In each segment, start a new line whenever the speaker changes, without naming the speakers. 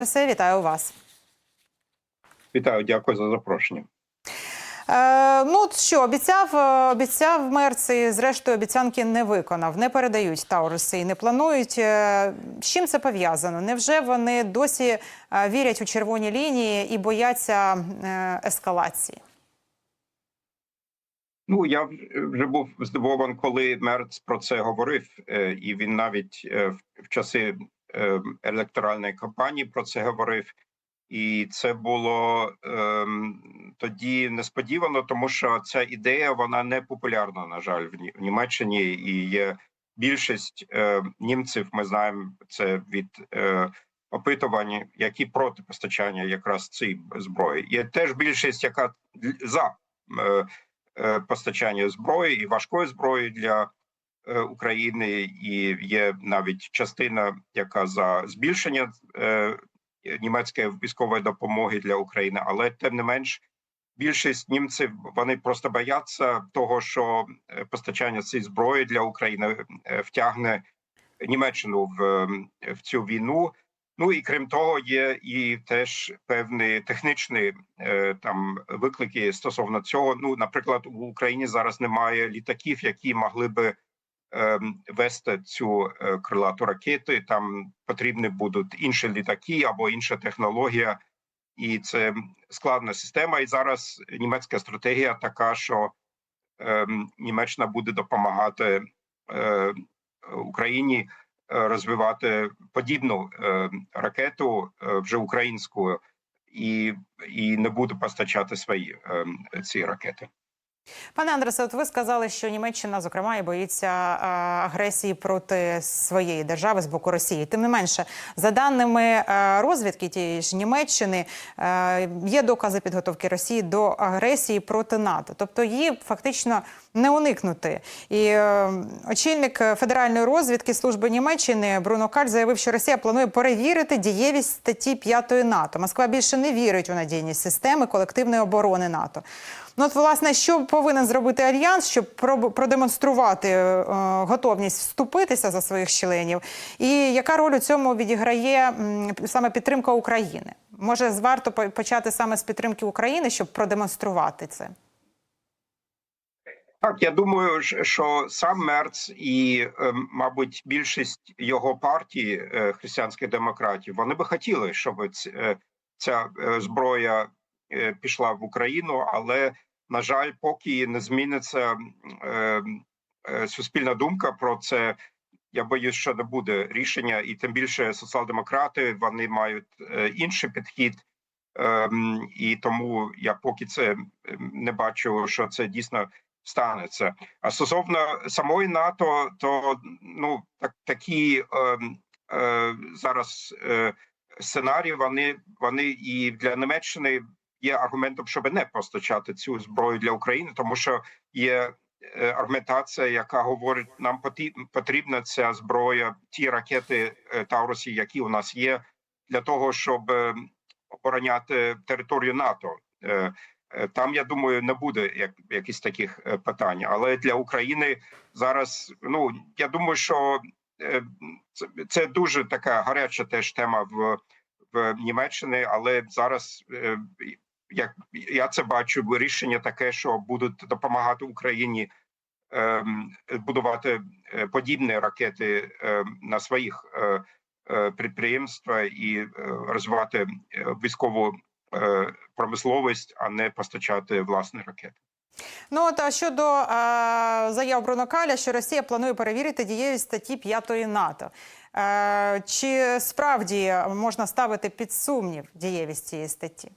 Все, вітаю вас.
Вітаю, дякую за запрошення.
Е, ну що обіцяв, е, обіцяв мер і зрештою обіцянки не виконав, не передають Тауруси і не планують. Е, З чим це пов'язано? Невже вони досі е, вірять у червоні лінії і бояться ескалації?
Ну я вже був здивований, коли Мерц про це говорив, і він навіть в- часи електоральної кампанії про це говорив. І це було ем, тоді несподівано, тому що ця ідея вона не популярна, на жаль, в Ні- в Німеччині. І є більшість е, німців. Ми знаємо це від е, опитувань, які проти постачання якраз цієї зброї. Є теж більшість, яка за е, е, постачання зброї і важкої зброї для України, і є навіть частина, яка за збільшення е, німецької військової допомоги для України, але тим не менш. Більшість німців вони просто бояться того, що е, постачання цієї зброї для України е, втягне Німеччину в, в цю війну. Ну і крім того, є і теж певні технічні е, там виклики стосовно цього. Ну, наприклад, у Україні зараз немає літаків, які могли би вести цю е, крилату ракети. Там потрібні будуть інші літаки або інша технологія, і це складна система. І зараз німецька стратегія така, що ем, Німеччина буде допомагати е, Україні е, розвивати подібну ракету вже українською, і, і не буде постачати свої е, ці ракети.
Пане Андресе, от ви сказали, що Німеччина, зокрема, і боїться е, агресії проти своєї держави з боку Росії. Тим не менше, за даними е, розвідки тієї ж Німеччини, е, є докази підготовки Росії до агресії проти НАТО, тобто її фактично не уникнути. І е, очільник федеральної розвідки служби Німеччини Бруно Каль заявив, що Росія планує перевірити дієвість статті 5 НАТО. Москва більше не вірить у надійність системи колективної оборони НАТО. Ну, от, власне, що повинен зробити альянс, щоб продемонструвати е, готовність вступитися за своїх членів? І яка роль у цьому відіграє м, саме підтримка України? Може, варто почати саме з підтримки України, щоб продемонструвати це?
Так, я думаю, що сам Мерц і, е, мабуть, більшість його партії е, християнських демократів вони би хотіли, щоб е, ця зброя пішла в Україну, але на жаль, поки не зміниться суспільна думка про це. Я боюсь, що не буде рішення, і тим більше соціал-демократи вони мають інший підхід. Ем, і тому я поки це не бачу, що це дійсно станеться. А стосовно самої НАТО, то ну так такі е, е, зараз е, сценарії вони вони і для Німеччини є аргументом, щоб не постачати цю зброю для України, тому що є е, аргументація, яка говорить, нам потрібна ця зброя, ті ракети е, Таурусі, які у нас є, для того, щоб е, обороняти територію НАТО. Е, Там я думаю, не буде як якісь таких е, питань. Але для України зараз ну я думаю, що е, це, це дуже така гаряча теж тема в, в Німеччині, але зараз як я це бачу, рішення таке, що будуть допомагати Україні ем, будувати подібні ракети е, на своїх е, і розвивати військову промисловість, а не постачати власні ракети.
Ну от а щодо е, заяв Бруно Каля, що Росія планує перевірити дієвість статті 5 НАТО. Е, чи справді можна ставити під сумнів дієвість цієї статті?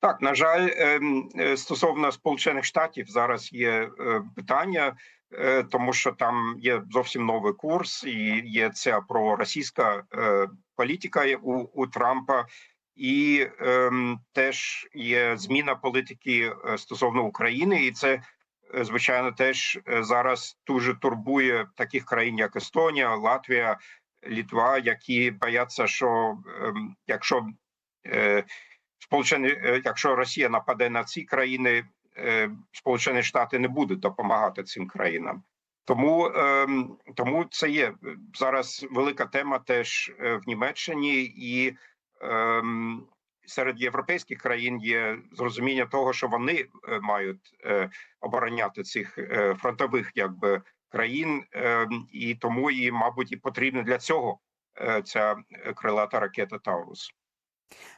Так, на жаль, ем, е, стосовно Сполучених Штатів зараз є е, питання, е, тому що там є зовсім новий курс, і є ця проросійська е, політика у, у Трампа, і ем, теж є зміна політики е, стосовно України, і це е, звичайно теж е, зараз дуже турбує таких країн, як Естонія, Латвія, Літва, які бояться, що ем, якщо е, Сполучені, якщо Росія нападе на ці країни, е, Сполучені Штати не будуть допомагати цим країнам. Тому, ем, тому це є зараз велика тема теж е, в Німеччині і ем, серед європейських країн є зрозуміння того, що вони е, мають е, обороняти цих е, фронтових якби країн, ем, і тому і, мабуть, і потрібна для цього е, ця крилата ракета Таурус.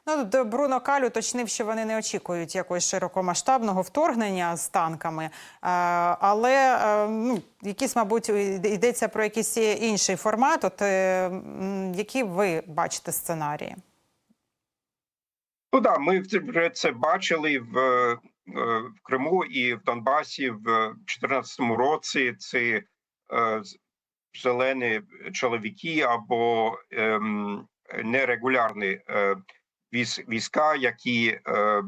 Ну, Бруно Каль уточнив, що вони не очікують якогось широкомасштабного вторгнення з танками, е, але е, ну, якісь, мабуть, йдеться про якийсь інший формат. От е, які ви бачите сценарії?
Ну да, ми вже це бачили в, е, в Криму і в Донбасі в 2014 році. Це е, зелені чоловіки або ем, нерегулярні е, війська, які е,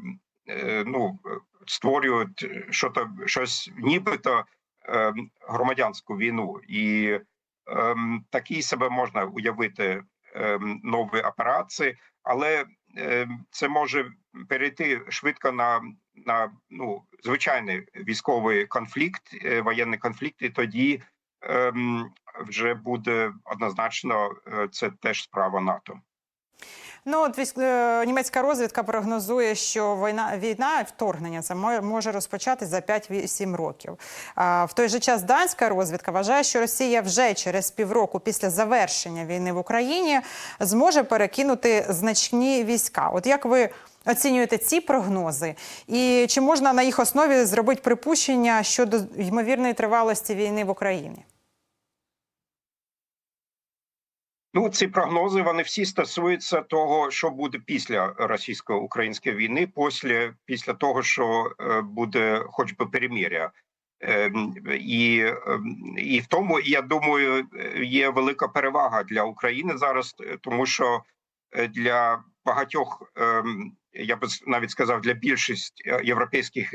е, ну, створюють що-то, щось нібито е, громадянську війну, і ем, такі себе можна уявити ем, нові операції, але е, це може перейти швидко на, на ну, звичайний військовий конфлікт, е, воєнний конфлікт, і тоді ем, вже буде однозначно е, це теж справа НАТО.
Ну, от військ... е, німецька розвідка прогнозує, що війна, війна вторгнення це може розпочатись за 5-8 років. А в той же час данська розвідка вважає, що Росія вже через півроку після завершення війни в Україні зможе перекинути значні війська. От як ви оцінюєте ці прогнози? І чи можна на їх основі зробити припущення щодо ймовірної тривалості війни в Україні?
Ну, ці прогнози вони всі стосуються того, що буде після російсько-української війни, після, після того, що е, буде хоч би перемиря. Ем, І, ем, і в тому, я думаю, є велика перевага для України зараз, е, тому що е, для багатьох, ем, я б навіть сказав, для більшості е, європейських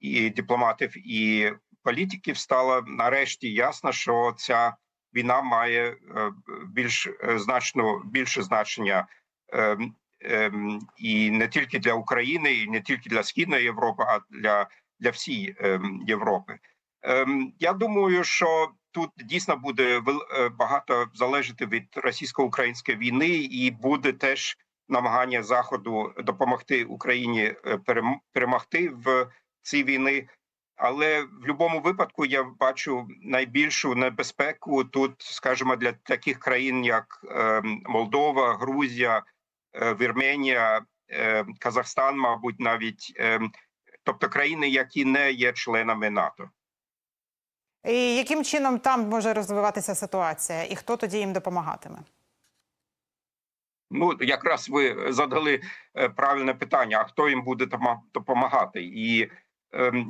і дипломатів і політиків стало нарешті ясно, що ця війна має е, більш е, значно більше значення ем, ем, і не тільки для України, і не тільки для східної Європи, а для, для всієї ем, Європи. Я думаю, що тут дійсно буде е, багато залежати від російсько-української війни, і буде теж намагання заходу допомогти Україні перемогти в цій війни. Але в будь-якому випадку я бачу найбільшу небезпеку тут, скажімо, для таких країн, як е, Молдова, Грузія, е, Вірменія, е, Казахстан, мабуть, навіть е, тобто країни, які не є членами НАТО.
І яким чином там може розвиватися ситуація, і хто тоді їм допомагатиме?
Ну, якраз ви задали е, правильне питання: а хто їм буде допомагати? І ем,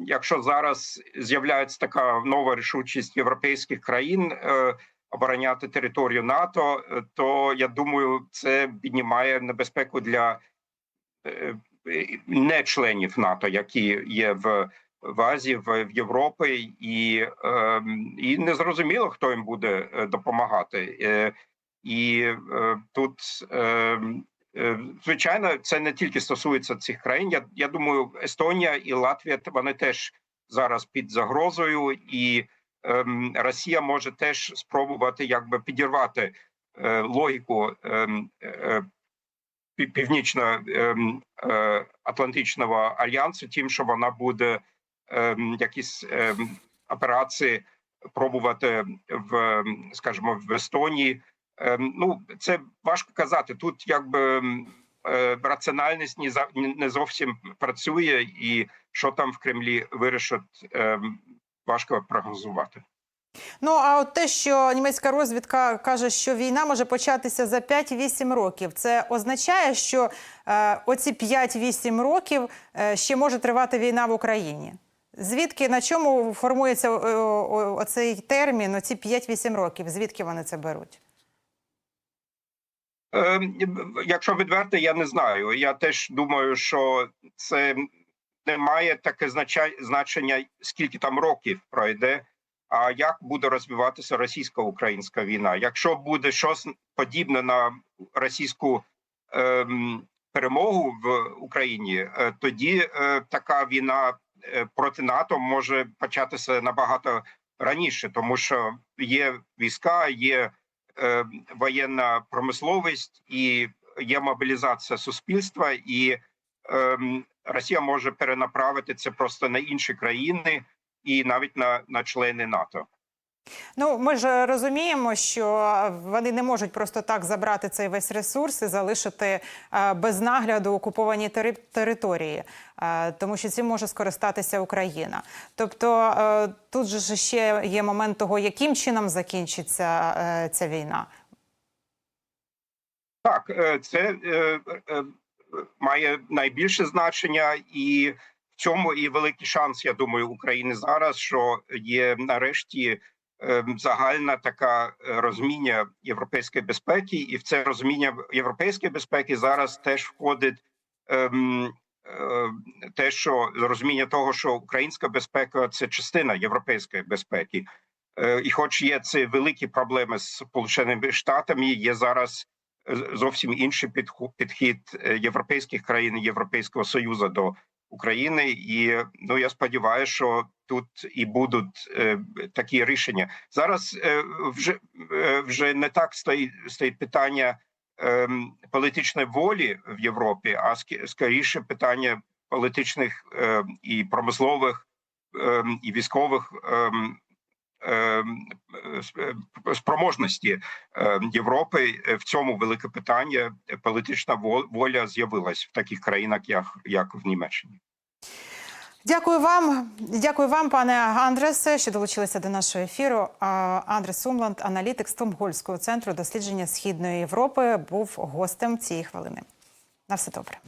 якщо зараз з'являється така нова рішучість європейських країн е, обороняти територію НАТО, е, то я думаю, це піднімає небезпеку для е, не членів НАТО, які є в. В Азії, в, Європі, і, ем, і не зрозуміло, хто їм буде допомагати. І тут, е, е, звичайно, це не тільки стосується цих країн. Я, я думаю, Естонія і Латвія вони теж зараз під загрозою, і е, Росія може теж спробувати якби підірвати е, логіку е, е, пів- північно-атлантичного альянсу, тим, що вона буде е, якісь е, операції пробувати в, скажімо, в Естонії. Ем, Ну, це важко казати. Тут якби е, раціональність не зовсім працює, і що там в Кремлі вирішать, ем, важко прогнозувати.
Ну а от те, що німецька розвідка каже, що війна може початися за 5-8 років, це означає, що е, оці 5-8 років е, ще може тривати війна в Україні. Звідки на чому формується е, о- оцей термін, оці 5-8 років? Звідки вони це беруть?
Ем, Якщо відверто, я не знаю. Я теж думаю, що це не має таке значення, скільки там років пройде. А як буде розвиватися російсько-українська війна? Якщо буде щось подібне на російську ем, перемогу в Україні, е, тоді е, така війна е, проти НАТО може початися набагато раніше, тому що є війська, є воєнна промисловість і є мобілізація суспільства, і е, Росія може перенаправити це просто на інші країни і навіть на, на члени НАТО.
Ну, ми ж розуміємо, що вони не можуть просто так забрати цей весь ресурс і залишити е, без нагляду окуповані тери- території, е, тому що цим може скористатися Україна. Тобто е, тут же ще є момент того, яким чином закінчиться ця війна.
Так, це має найбільше значення, і в цьому і великий шанс, я думаю, України зараз, що є нарешті загальна така е, розуміння європейської безпеки, і в це розуміння європейської безпеки зараз теж входить. ем, е, Те, що розуміння того, що українська безпека це частина європейської безпеки, Е, і, хоч є це великі проблеми з Сполученими Штатами, є зараз зовсім інший підхід європейських країн Європейського союзу до України, і ну я сподіваюся, що тут і будуть е, такі рішення. Зараз е, вже е, вже не так стоїть стоїть питання е, політичної волі в Європі, а скоріше питання політичних е, і промислових е, і військових. е, спроможності Європи в цьому велике питання. Політична вол- воля з'явилась в таких країнах, як, як в Німеччині.
Дякую вам, дякую вам, пане Андресе, що долучилися до нашого ефіру. Андрес Сумланд, аналітик Стомгольського центру дослідження східної Європи, був гостем цієї хвилини. На все добре.